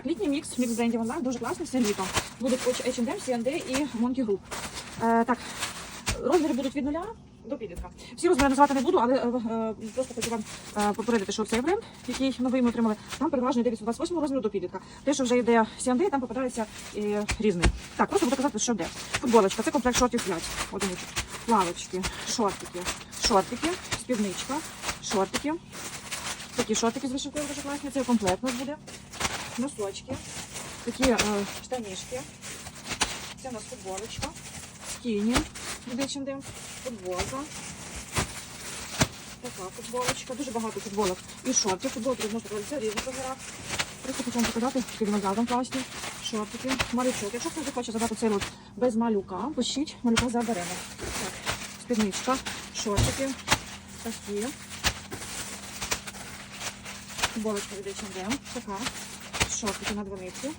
Так, літній мікс, мікс брендів онлайн, дуже класний, все літо. Будуть H&M, C&D і Monkey Group. Е, так, розміри будуть від нуля до підлітка. Всі розміри назвати не буду, але е, е, просто хочу вам е, попередити, що цей бренд, який новий ми отримали, там переважно йде від 28 розміру до підлітка. Те, що вже йде C&D, там попадається е, різний. Так, просто буду казати, що де. Футболочка, це комплект шортів 5. Одиничок. Плавочки, шортики, шортики, спідничка, шортики. Такі шортики з вишивкою дуже класні. Це комплект у нас буде. Носочки, такі е, штанішки. Це у нас футболочка. Скіні. Буде чим. Футболка. Така футболочка. Дуже багато футболок. І шортів. Футболки можна в різних розмірах. Просто хочу вам показати, які виноградом класні. Шортики, малючок. Якщо хтось хоче забрати цей лот без малюка, пишіть, малюка заберемо. Так, спідничка, шортики, такі. Футболочка від H&M, така. Шортики на двонитки.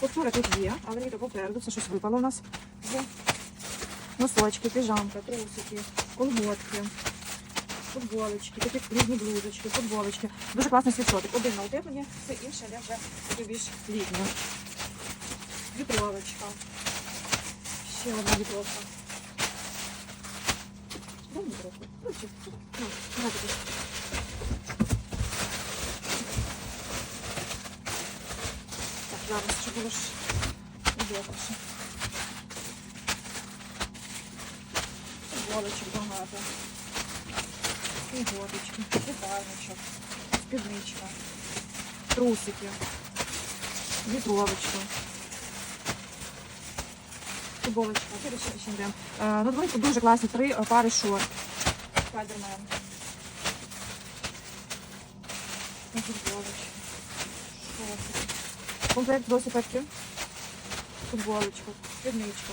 Повтори тут є, але ніби попереду. Це щось випало у нас носочки, піжамка, трусики, колготки, футболочки, такі різні блузочки, футболочки. Дуже класний світшотик. Один на утеплення, все інше йде вже таке більш літнє. Вітровочка. Ще одна вітровка. Дай мені трохи. Ну, чи- на, зараз, щоб було ж удобніше. Футболочок багато. Фіготочки, купальничок, спідничка, трусики, вітровочка. Футболочка. Е, На дворику дуже класні три пари шорт. Спайдермен. На футболочку. Комплект велосипедки. Футболочка, спідничка.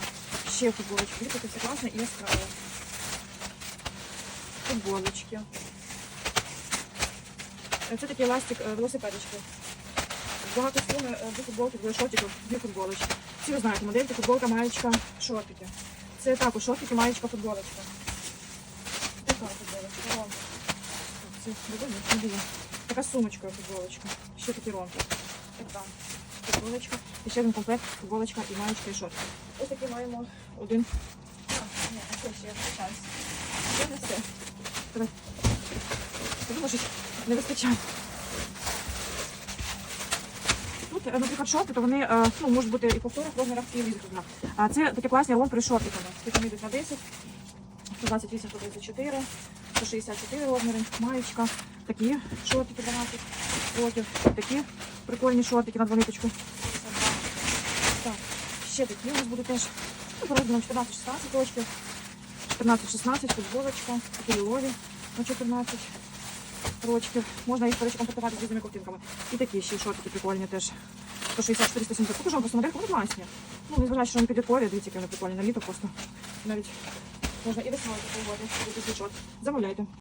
Ще футболочка. Дивіться, це класно і яскраво. Футболочки. Е, Це такі еластик е, велосипедочки. Багато суми е, дві футболки, двоє шортиків, дві футболочки. Всі ви знаєте, модельки, футболка, маєчка, шортики. Це також шортики, маєчка, футболочка. Така футболочка. Це? Не. Така сумочка футболочка. Ще такі ромки. Така футболочка. Ще один комплект, футболочка і маєчка і шорти. Ось такі маємо один. Ні, це ще. Я не вистачає. Тут, е, наприклад, шорти, то вони е, ну, можуть бути і повторах розмірах, і різних. А це такі класні ромпри шортиками. Тут вони йдуть на 10, 128, 134, 164 розміри, маєчка, такі шортики 12 років, такі прикольні шортики на двониточку. 52. Так, ще такі у нас будуть теж ну, розмірам 14-16 років, 14-16, футболочка, такі лілові на 14 рочків. Можна їх, до комплектувати з різними ковтинками. І такі ще шортики прикольні теж. 160 470 Покажу вам просто модельку, вони класні. Ну, незважаючи, що вони підліткові, дивіться, які вони прикольні на літо просто. Навіть можна і весною погоди, буде свічок. Замовляйте.